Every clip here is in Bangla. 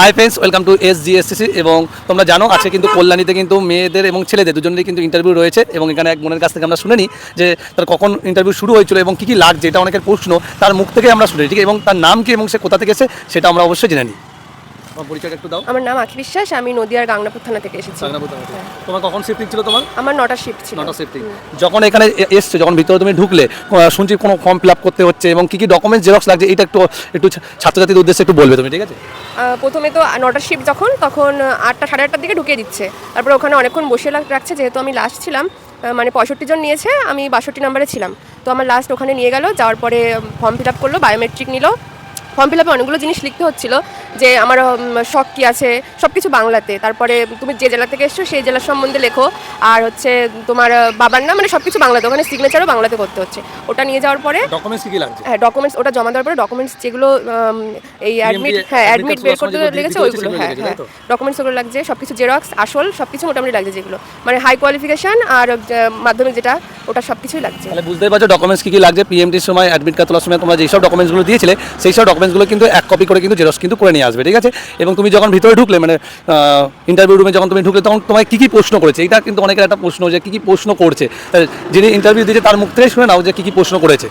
Hi friends welcome to S GSCC এবং তোমরা জানো আজকে কিন্তু কল্যাণীতে কিন্তু মেয়েদের এবং ছেলেদের দুজনেরই কিন্তু ইন্টারভিউ রয়েছে এবং এখানে এক মনের কাছ থেকে আমরা শুনে নিই যে তার কখন ইন্টারভিউ শুরু হয়েছিল এবং কী কী লাগছে, এটা অনেকের প্রশ্ন, তার মুখ থেকে আমরা শুনি ঠিক? এবং তার নাম কি এবং সে কোথা থেকে এসে সেটা আমরা অবশ্যই জেনে নিই। তোমার পরিচয়টা একটু দাও। আমার নাম আখি বিশ্বাস আমি নদিয়ার গাংনাপুর থানা থেকে এসেছি। তোমার কখন শিফটিং ছিল তোমার? আমার নটা শিফট ছিল। নটা শিফটিং যখন এখানে এসছো যখন ভিতরে তুমি ঢুকলে শুনছি কোনো ফর্ম ফিল আপ করতে হচ্ছে এবং কী কী ডকুমেন্টস জেরক্স লাগছে এটা একটু একটু ছাত্রছাত্রীদের উদ্দেশ্যে একটু বলবে তুমি ঠিক আছে? প্রথমে তো নটার শিফট যখন তখন আটটা সাড়ে আটটার দিকে ঢুকিয়ে দিচ্ছে। তারপরে ওখানে অনেকক্ষণ বসে রাখছে যেহেতু আমি লাস্ট ছিলাম মানে পঁয়ষট্টি জন নিয়েছে আমি বাষট্টি নাম্বারে ছিলাম। তো আমার লাস্ট ওখানে নিয়ে গেল যাওয়ার পরে ফর্ম ফিল আপ করল বায়োমেট্রিক নিল ফর্ম ফিল আপে অনেকগুলো জিনিস লিখতে হচ্ছিল যে আমার শখ কী আছে সব কিছু বাংলাতে। তারপরে তুমি যে জেলা থেকে এসছো সেই জেলার সম্বন্ধে লেখো। আর হচ্ছে তোমার বাবার নাম মানে সব কিছু বাংলাতে ওখানে সিগনেচারও বাংলাতে করতে হচ্ছে। ওটা নিয়ে যাওয়ার পরে ডকুমেন্টস কী লাগছে? হ্যাঁ ডকুমেন্টস ওটা জমা দেওয়ার পরে ডকুমেন্টস যেগুলো এই অ্যাডমিট হ্যাঁ অ্যাডমিট বের করতে লেগেছে ওইগুলো হ্যাঁ হ্যাঁ। ডকুমেন্টস ওগুলো লাগছে সব কিছু জেরক্স আসল সব কিছু মোটামুটি লাগছে যেগুলো। মানে হাই কোয়ালিফিকেশন আর মাধ্যমিক যেটা ওটা সব কিছুই লাগছে। তাহলে বুঝতেই পারছ ডকুমেন্টস কি কি লাগছে পিএমটির সময় অ্যাডমিট কার্ড তোলার সময় তোমরা যেসব ডকুমেন্টসগুলো দিয়েছিলে, সেই সব ডকুমেন্টসগুলো কিন্তু এক কপি করে কিন্তু জেরক্স কিন্তু করে নিয়ে আসবে, ঠিক আছে? এবং তুমি যখন ভিতরে ঢুকলে মানে ইন্টারভিউ রুমে যখন তুমি ঢুকলে, তখন তোমায় কী কী প্রশ্ন করেছে? এটা কিন্তু অনেকের একটা প্রশ্ন যে, কী কী প্রশ্ন করছে? যিনি ইন্টারভিউ দিয়েছে, তার মুখ থেকে শুনে নাও যে, কী কী প্রশ্ন করেছে।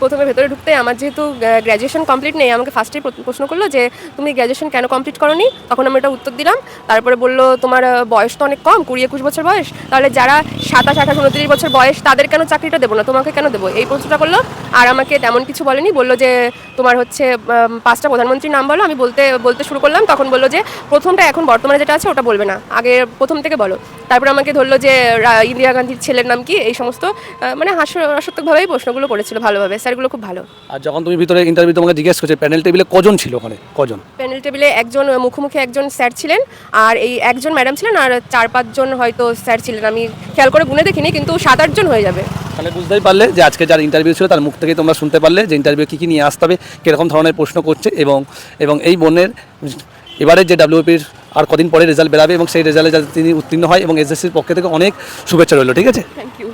প্রথমে ভেতরে ঢুকতে আমার যেহেতু গ্র্যাজুয়েশন কমপ্লিট নেই, আমাকে ফার্স্টেই প্রশ্ন করল যে, তুমি গ্র্যাজুয়েশন কেন কমপ্লিট করনি? তখন আমি এটা উত্তর দিলাম। তারপরে বলল, তোমার বয়স তো অনেক কম, কুড়ি একুশ বছর বয়স। তাহলে যারা সাতাশ, আঠাশ, উনত্রিশ বছর বয়স, তাদের কেন চাকরিটা দেবো না? তোমাকে কেন দেবো? এই প্রশ্নটা করল। আর আমাকে তেমন কিছু বলেনি। বলল যে, তোমার হচ্ছে পাঁচটা প্রধানমন্ত্রীর নাম বলো। আমি বলতে বলতে শুরু করলাম। তখন বলল যে, প্রথমটা এখন বর্তমানে যেটা আছে, ওটা বলবে না। আগে প্রথম থেকে বলো। তারপরে আমাকে ধরলো যে ইন্দিরা গান্ধীর ছেলের নাম কি? এই সমস্ত মানে হাস্যরসাত্মকভাবেই প্রশ্নগুলো করেছিল ভালোভাবে। স্যারগুলো খুব ভালো। আর যখন তুমি ভিতরে ইন্টারভিউ তোমাকে জিজ্ঞেস করছে প্যানেল টেবিলে কজন ছিল ওখানে? কজন? প্যানেল টেবিলে একজন মুখোমুখি একজন স্যার ছিলেন আর এই একজন ম্যাডাম ছিলেন আর চার পাঁচজন হয়তো স্যার ছিলেন। আমি খেয়াল করে গুনে দেখিনি কিন্তু সাত আটজন হয়ে যাবে। তাহলে বুঝতেই পারলে যে আজকে যার ইন্টারভিউ ছিল তার মুখ থেকে তোমরা শুনতে পারলে যে ইন্টারভিউ কী কী নিয়ে আসতে হবে কীরকম ধরনের প্রশ্ন করছে এবং এবং এই বোনের এবারে যে ডাব্লিউপির আর কদিন পরে রেজাল্ট বেরাবে এবং সেই রেজাল্টে যাতে তিনি উত্তীর্ণ হয় এবং এসএসসির পক্ষ থেকে অনেক শুভেচ্ছা রইল ঠিক আছে? Thank you